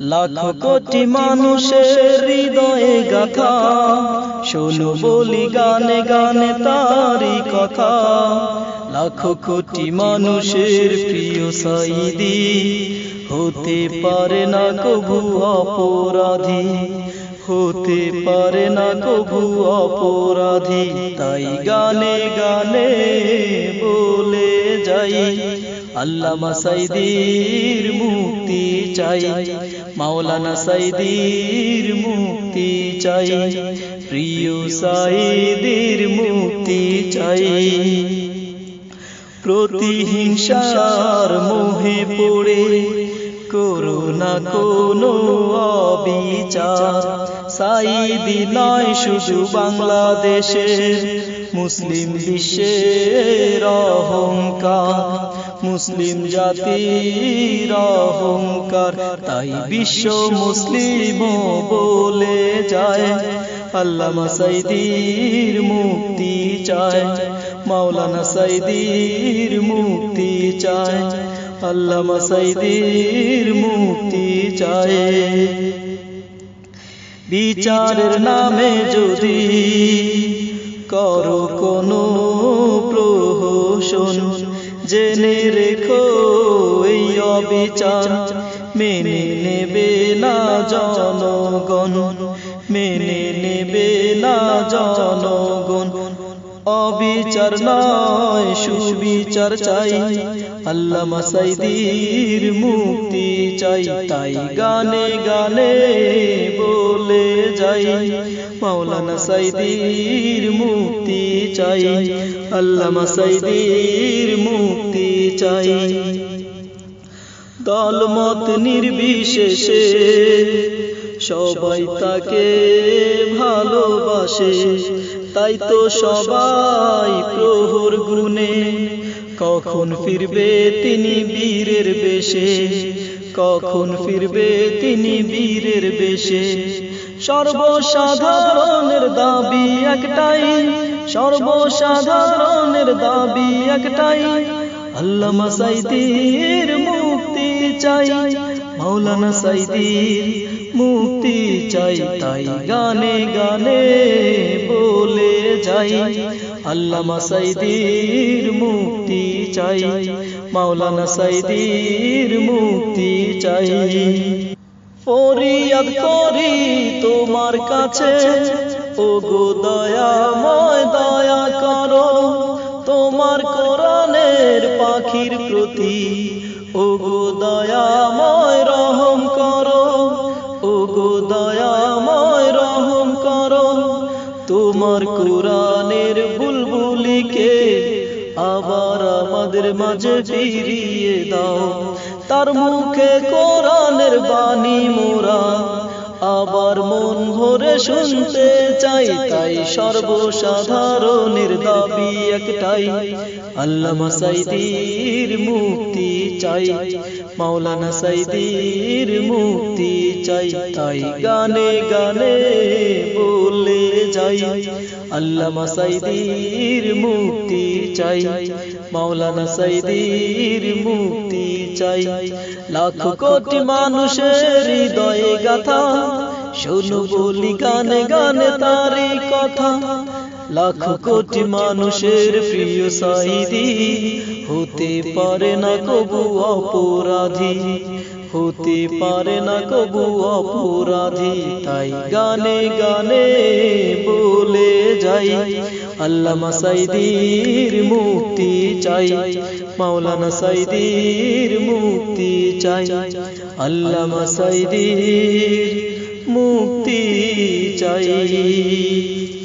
লাখ কোটি মানুষের হৃদয়ে গাথা। শোনো বলি গানে গানে তারি কথা। লাখ কোটি মানুষের প্রিয় সাইদি হতে পারে না কবু অপরাধী। হতে পারে না কবু অপরাধী। তাই গানে গানে বলে যাই। আল্লামা সাইদির মুক্তি চাই। মাওলানা সাইদির মুক্তি চাই, প্রিয় সাইদির মুক্তি চাই। প্রতিহিংসার মোহে পড়ে করোনা কোনো অবিচার। সাইদি নয় শুধু বাংলাদেশের, মুসলিম বিশ্বের অহংকার। মুসলিম জাতির অহংকার, তাই বিশ্ব মুসলিম বলে যায়। আল্লামা সাইদির মুক্তি চায়, মাওলানা সাইদির মুক্তি চায়, আল্লামা সাইদির মুক্তি চায়। বিচারের নামে যদি করো কোনো প্রহসন জেনে রেখো এই অবিচার। মেনে নেবে না জনগণ, মেনে নেবে না জনগণ। অবিচার নয়, সুবিচার চাই। আল্লামা সাইদির মুক্তি চাই, তাই গানে গানে বলে। যাই মাওলানা সাইদির মুক্তি চাই, আল্লামা সাইদির মুক্তি চাই। দলমত নির্বিশেষে সবাই তাকে ভালোবাসে, তাই তো সবাই প্রহর গুনে কখন ফিরবে তিনি বীরের বেশে, কখন ফিরবে তিনি বীরের বেশে। সর্বসাধারণের দাবি একটাই, সর্বসাধারণের দাবি একটাই, আল্লামা সাইদির মুক্তি চাই, মাওলানা সাইদির মুক্তি চাই, তাই গানে গানে বলে যাই, আল্লামা সাইদির মুক্তি চাই, মাওলানা সাইদির মুক্তি চাই। ফরিয়াদ করি তোমার কাছে। ও গো দয়াময় দয়া করো। তোমার কোরআনের পাখির প্রতি ও গো দয়াময় রহম করো। ও গো দয়াময় রহম করো। তোমার কোরআনের বুলবুলিকে আবার আমাদের মাঝে ফিরিয়ে দাও। তার মুখে কোরআনের বাণী মোরা। আবার মন ভরে শুনতে চাই, তাই সর্বসাধারণের দাবি একটাই। আল্লামা সাইদির মুক্তি চাই, মাওলানা সাইদির মুক্তি চাই, তাই গানে গানে বলে। যাই আল্লামা সাইদির মুক্তি চাই। মাওলানা সাইদির মুক্তি চাই। লাখ কোটি মানুষের হৃদয়ে গাথা। শোনো বলি গানে গানে তারি কথা। লাখ কোটি মানুষের প্রিয় সাইদি। হতে পারে না কবু অপরাধী। হতে পারে না কবু অপরাধী। তাই গানে গানে যাই আল্লামা সাইদির মুক্তি চাই মাওলানা সাইদির মুক্তি চাই আল্লামা সাইদির মুক্তি চাই।